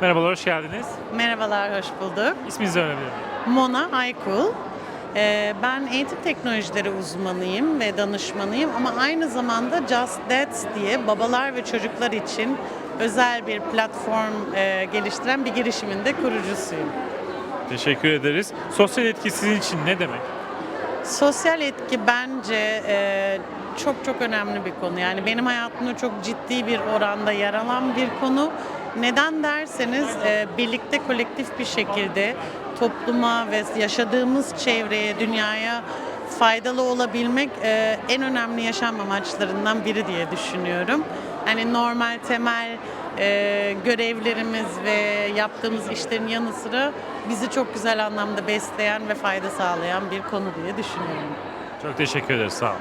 Merhabalar, hoş geldiniz. Merhabalar, hoş bulduk. İsminizi öğrenebilir miyim? Mona Aykul. Ee, Ben eğitim teknolojileri uzmanıyım ve danışmanıyım ama aynı zamanda Just Dads diye babalar ve çocuklar için özel bir platform e, geliştiren bir girişimin de kurucusuyum. Teşekkür ederiz. Sosyal etki sizin için ne demek? Sosyal etki bence e, çok çok önemli bir konu. Yani benim hayatımda çok ciddi bir oranda yer alan bir konu. Neden derseniz e, birlikte kolektif bir şekilde topluma ve yaşadığımız çevreye, dünyaya faydalı olabilmek e, en önemli yaşam amaçlarından biri diye düşünüyorum. Hani normal temel e, görevlerimiz ve yaptığımız işlerin yanı sıra bizi çok güzel anlamda besleyen ve fayda sağlayan bir konu diye düşünüyorum. Çok teşekkür ederiz, sağ olun.